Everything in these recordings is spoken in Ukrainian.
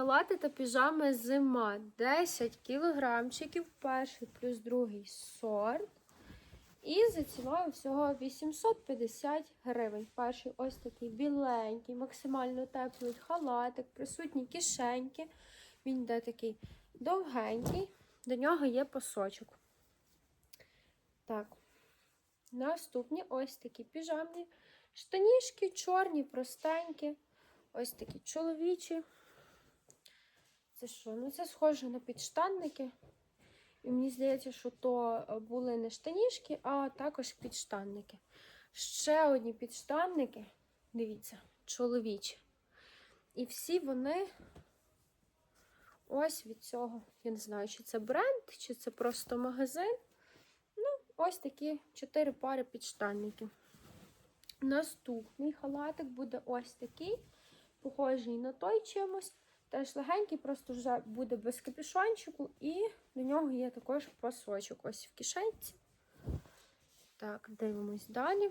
халати та піжами зима. 10 кілограмчиків, перший плюс другий сорт. І за всього 850 гривень. Перший ось такий біленький, максимально теплий халатик, присутні кишеньки. Він йде такий довгенький, до нього є пасочок. Так, наступні ось такі піжамні штанішки, чорні, простенькі. Ось такі чоловічі. Це що? Ну, це схоже на підштанники. І мені здається, що то е, були не штанішки, а також підштанники. Ще одні підштанники, дивіться, чоловічі. І всі вони ось від цього. Я не знаю, чи це бренд, чи це просто магазин. Ну, ось такі чотири пари підштанників. Наступний халатик буде ось такий, похожий на той чимось. Теж легенький, просто вже буде без капюшончику, і до нього є також пасочок ось в кишенці. Так, дивимось далі.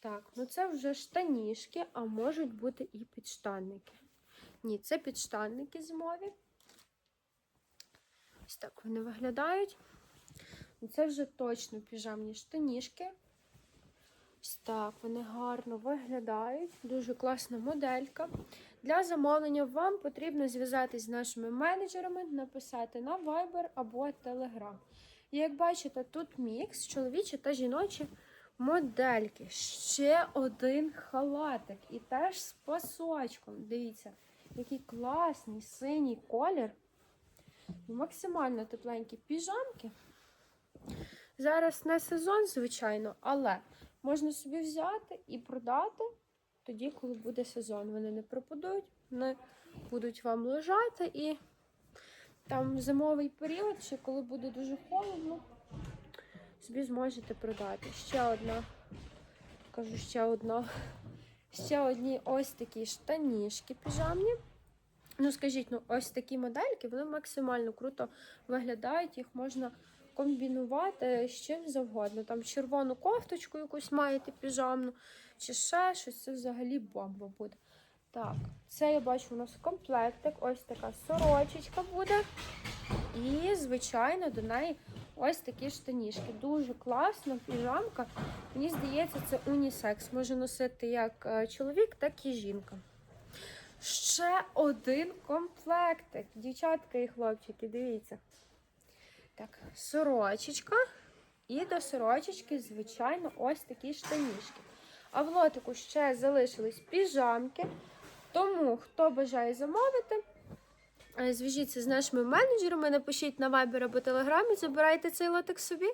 Так, ну це вже штанішки, а можуть бути і підштанники. Ні, це підштанники зимові. Ось так вони виглядають. Ну, Це вже точно піжамні штанішки. Ось так, вони гарно виглядають. Дуже класна моделька. Для замовлення вам потрібно зв'язатись з нашими менеджерами, написати на Viber або Telegram. І як бачите, тут мікс, чоловічі та жіночі модельки. Ще один халатик. І теж з пасочком. Дивіться, який класний синій колір. Максимально тепленькі піжамки. Зараз не сезон, звичайно, але можна собі взяти і продати тоді, коли буде сезон. Вони не пропадуть, вони будуть вам лежати і там зимовий період, чи коли буде дуже холодно, собі зможете продати. Ще одна, кажу, ще одна. Ще одні ось такі штанішки піжамні. Ну, скажіть, ну ось такі модельки, вони максимально круто виглядають, їх можна комбінувати з чим завгодно. Там червону кофточку якусь маєте піжамну, чи ще щось, це взагалі бомба буде. Так, це я бачу у нас комплектик, ось така сорочечка буде. І, звичайно, до неї ось такі штанішки. Дуже класна піжамка. Мені здається, це унісекс. Може носити як е, чоловік, так і жінка. Ще один комплектик. Дівчатка і хлопчики, дивіться. Так, сорочечка. І до сорочечки, звичайно, ось такі штанішки. А в лотику ще залишились піжамки. Тому, хто бажає замовити, е, зв'яжіться з нашими менеджерами, напишіть на Viber або Telegram і забирайте цей лотик собі.